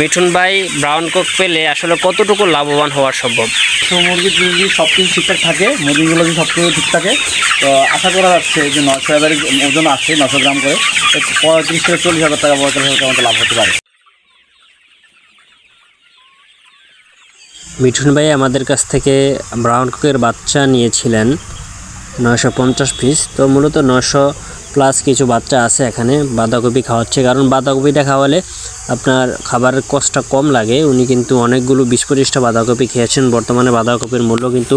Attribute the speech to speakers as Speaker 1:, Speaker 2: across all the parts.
Speaker 1: মিঠুন ভাই brown Coke পেলে আসলে কতটুকু লাভবান হওয়া সম্ভব?
Speaker 2: তো মুরগির যদি সব কিছু ঠিকঠাক থাকে মুরগিগুলো যদি সব কিছু ঠিক থাকে তো আশা করা যাচ্ছে যে নশো এবারে ওজন আসছে নশো গ্রাম করে পঁয়ত্রিশ থেকে চল্লিশ হাজার টাকা পঁয়তাল্লিশ হাজার টাকা মতো লাভ হতে পারে।
Speaker 1: মিঠুন ভাই আমাদের কাছ থেকে ব্রাউন কোকের বাচ্চা নিয়েছিলেন নয়শো পঞ্চাশ পিস তো মূলত নয়শো প্লাস কিছু বাচ্চা আছে এখানে, বাঁধাকপি খাওয়াচ্ছে। কারণ বাঁধাকপিটা খাওয়ালে আপনার খাবারের কষ্টটা কম লাগে। উনি কিন্তু অনেকগুলো বিশ পঁচিশটা বাঁধাকপি খেয়েছেন। বর্তমানে বাঁধাকপির মূল্য কিন্তু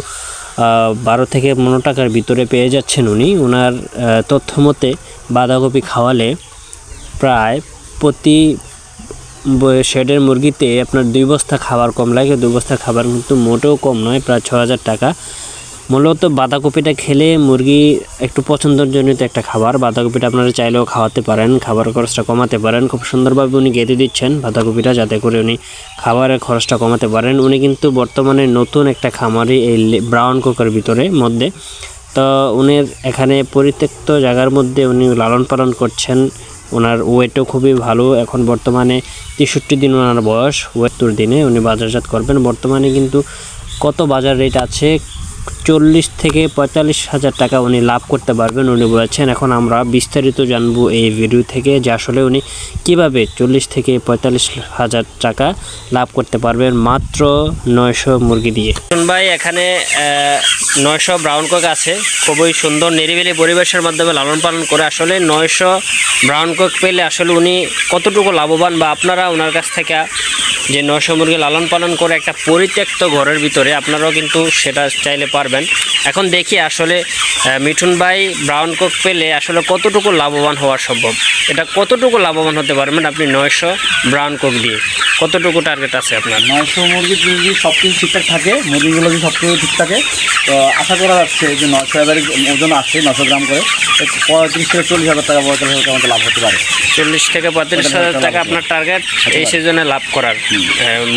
Speaker 1: বারো থেকে পনেরো টাকার ভিতরে পেয়ে যাচ্ছেন উনি। ওনার তথ্য মতে বাঁধাকপি খাওয়ালে প্রায় প্রতি শেডের মুরগিতে আপনার দুই বস্তা খাবার কম লাগে। দুই বস্তা খাবার কিন্তু মোটেও কম নয়, প্রায় ছ হাজার টাকা। মূলত বাঁধাকপিটা খেলে মুরগি একটু পছন্দজনিত একটা খাবার। বাঁধাকপিটা আপনারা চাইলেও খাওয়াতে পারেন খাবার খরচটা কমাতে পারেন। খুব সুন্দরভাবে উনি গেঁথে দিচ্ছেন বাঁধাকপিটা যাতে করে উনি খাবারের খরচটা কমাতে পারেন। উনি কিন্তু বর্তমানে নতুন একটা খামারি এই ব্রাউন কোকের ভিতরে, মধ্যে। তো উনির এখানে পরিত্যক্ত জায়গার মধ্যে উনি লালন পালন করছেন। ওনার ওয়েটও খুবই ভালো। এখন বর্তমানে তেষট্টি দিন ওনার বয়স। ওয়েত্তর দিনে উনি বাজারজাত করবেন। বর্তমানে কিন্তু কত বাজার রেট আছে চল্লিশ থেকে পঁয়তাল্লিশ হাজার টাকা উনি লাভ করতে পারবেন উনি বলেছেন। এখন আমরা বিস্তারিত জানব এই ভিডিও থেকে যে আসলে উনি কীভাবে চল্লিশ থেকে পঁয়তাল্লিশ হাজার টাকা লাভ করতে পারবেন মাত্র নয়শো মুরগি দিয়ে। ভাই এখানে নয়শো ব্রাউন কক আছে। খুবই সুন্দর, নিরিবিলি পরিবেশের মাধ্যমে লালন পালন করে আসলে নয়শো ব্রাউন কক পেলে আসলে উনি কতটুকু লাভবান বা আপনারা ওনার কাছ থেকে যে নয়শো মুরগি লালন পালন করে একটা পরিত্যক্ত ঘরের ভিতরে আপনারাও কিন্তু সেটা চাইলে পারবেন। এখন দেখি আসলে মিঠুন ভাই ব্রাউন কোক পেলে আসলে কতটুকু লাভবান হওয়া সম্ভব? এটা কতটুকু লাভবান হতে পারবেন আপনি নয়শো ব্রাউন কোক দিয়ে? কতটুকু টার্গেট আছে আপনার?
Speaker 2: নয়শো মুরগি যদি সব কিছু ঠিকঠাক থাকে মুরগিগুলো যদি সব কিছু ঠিক থাকে তো আশা করা যাচ্ছে যে নশো হাজার ওজন আসছে নশো গ্রাম করে পঁয়ত্রিশ থেকে চল্লিশ হাজার টাকা পঁয়তাল্লিশ হাজার টাকা লাভ হতে পারে।
Speaker 1: চল্লিশ থেকে পঁয়ত্রিশ হাজার টাকা আপনার টার্গেট এই সিজনে লাভ করার।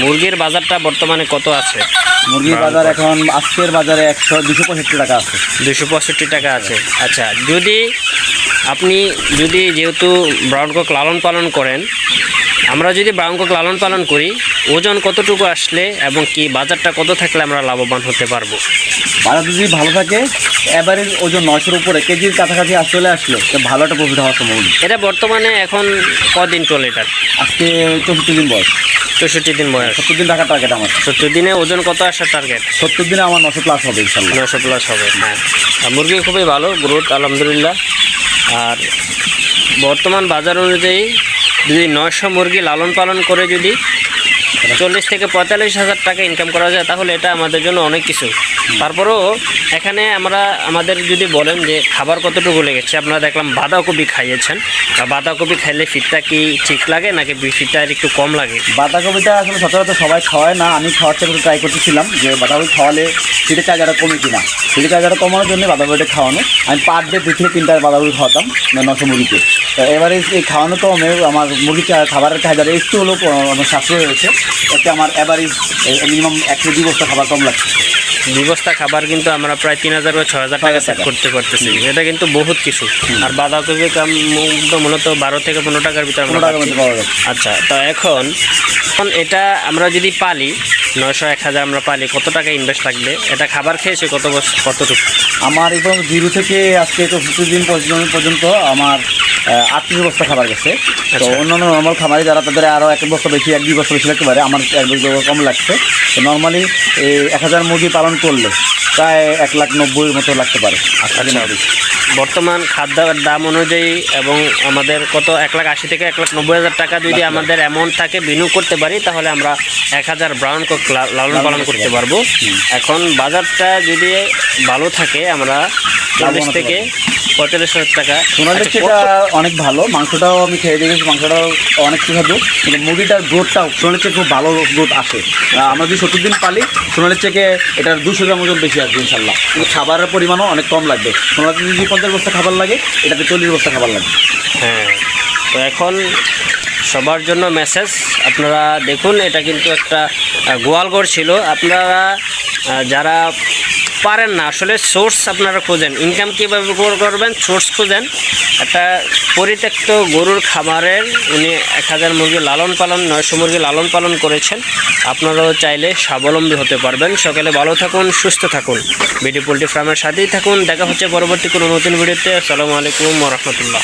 Speaker 1: মুরগির বাজারটা বর্তমানে কত আছে?
Speaker 2: মুরগির বাজার এখন আজকের বাজারে একশো দুশো পঁয়ষট্টি টাকা আছে।
Speaker 1: দুশো পঁয়ষট্টি টাকা আছে। আচ্ছা যদি আপনি যদি যেহেতু ব্রাউন কক লালন পালন করেন আমরা যদি ব্রাউন কক লালন পালন করি ওজন কতটুকু আসলে এবং কি বাজারটা কত থাকলে আমরা লাভবান হতে পারব?
Speaker 2: বাজার যদি ভালো থাকে এবারের ওজন নয়শোর উপরে কেজির কাছাকাছি চলে আসলে তো ভালো একটা প্রফিট হওয়ার সম্ভাবনা
Speaker 1: এটা বর্তমানে এখন কদিন চলে এটা?
Speaker 2: আজকে চৌষট্টি দিন বয়স।
Speaker 1: চৌষট্টি দিন বয়স।
Speaker 2: সত্তর দিন রাখার টার্গেট আমার।
Speaker 1: সত্তর দিনে ওজন কত আসার টার্গেট
Speaker 2: সত্তর দিনে আমার নশো প্লাস হবে ইনশাল্লাহ।
Speaker 1: নশো প্লাস হবে হ্যাঁ। আর মুরগি খুবই ভালো গ্রোথ আলহামদুলিল্লাহ। আর বর্তমান বাজার অনুযায়ী যদি নয়শো মুরগি লালন পালন করে যদি চল্লিশ থেকে পঁয়তাল্লিশ হাজার টাকা ইনকাম করা যায় তাহলে এটা আমাদের জন্য অনেক কিছু। তারপরেও এখানে আমরা, আমাদের যদি বলেন যে খাবার কতটুকু লেগেছে, আপনারা দেখলাম বাঁধাকপি খাইয়েছেন। বাঁধাকপি খাইলে ফিটটা কি ঠিক লাগে নাকি ফিটটা একটু কম লাগে?
Speaker 2: বাঁধাকপিটা আসলে সচরাচর সবাই খাওয়ায় না, আমি খাওয়ার থেকে ট্রাই করতেছিলাম যে বাঁধাকপি খাওয়ালে সিটে চার্জারটা কমে কিনা। সিটে চার্জারটা কমানোর জন্য বাঁধাকপিটা খাওয়ানো। আমি পার ডে দুই থেকে তিনটা বাঁধাকপি খাওয়াতাম মানে নশো মুরগিকে। তো এবারে এই খাওয়ানো আমি আমার মুরগি খাবারের চাহিদাটা একটু হলেও আমার সাশ্রয় হয়েছে। এতে আমার এভারেজ মিনিমাম এক দুই বস্তা খাবার কম লাগছে।
Speaker 1: ব্যবস্থা খাবার কিন্তু আমরা প্রায় তিন হাজার বা ছ হাজার টাকা সেভ করতে পারতেছি। এটা কিন্তু বহুত কিছু। আর বাঁধাকপি মূলত- বারো থেকে পনেরো টাকার ভিতরে আচ্ছা তো এখন এখন এটা আমরা যদি পালি নয়শো এক হাজার আমরা পালি কত টাকা ইনভেস্ট লাগবে? এটা খাবার খেয়েছে কত বছর কতটুকু?
Speaker 2: আমার পর্যন্ত জিরো থেকে আজকে চৌষট্টি দিন পর্যন্ত পর্যন্ত আমার আটত্রিশ বস্তা খাবার গেছে। তো
Speaker 1: আচ্ছা।
Speaker 2: অন্যান্য নর্মাল খামারি যারা তাদের আরও এক বস্তা বেশি এক দুই বস্তা বেশি লাগতে পারে আমার এক বস্তা কম লাগছে। তো নর্মালি এই এক হাজার মুরগি পালন করলে প্রায় এক লাখ নব্বইয়ের মতো লাগতে পারে আচ্ছা।
Speaker 1: বর্তমান খাদ্যের দাম অনুযায়ী এবং আমাদের কত এক লাখ আশি থেকে এক লাখ নব্বই হাজার টাকা যদি আমাদের অ্যামাউন্ট থাকে বিনিয়োগ করতে পারি তাহলে আমরা এক হাজার ব্রাউন কক লালন পালন করতে পারব। এখন বাজারটা যদি ভালো থাকে আমরা চল্লিশ থেকে পঁয়তাল্লিশ হাজার টাকা।
Speaker 2: সোনালির
Speaker 1: আচ্ছা,
Speaker 2: অনেক ভালো। মাংসটাও আমি খেয়ে দেখেছি মাংসটাও অনেক সুস্বাদু। কিন্তু মুরগিটার গ্রোথটাও সোনালির চেয়ে খুব ভালো গ্রোথ আসে। আমরা যদি সত্তর দিন পালি সোনালির চেকে এটার দুশো গ্রাম ওজন বেশি আসবে ইনশাল্লাহ কিন্তু খাবারের পরিমাণও অনেক কম লাগবে। সোনালিতে যদি পঞ্চাশ বস্তা খাবার লাগে এটাতে চল্লিশ বস্তা খাবার লাগবে।
Speaker 1: হ্যাঁ। তো এখন সবার জন্য মেসেজ আপনারা দেখুন এটা কিন্তু একটা গোয়ালঘর ছিল। আপনারা যারা পারেন না। আসলে সোর্স আপনারা খোঁজেন। ইনকাম কীভাবে করবেন সোর্স খোঁজেন। একটা পরিত্যক্ত গরুর খামারের উনি এক হাজার মুরগি লালন পালন, নয়শো মুরগি লালন পালন করেছেন। আপনারাও চাইলে স্বাবলম্বী হতে পারবেন। সকালে ভালো থাকুন, সুস্থ থাকুন। বিডি পোলট্রি ফার্মের সাথেই থাকুন। দেখা হচ্ছে পরবর্তী কোনো নতুন ভিডিওতে। আসসালামু আলাইকুম রহমতুল্লাহ।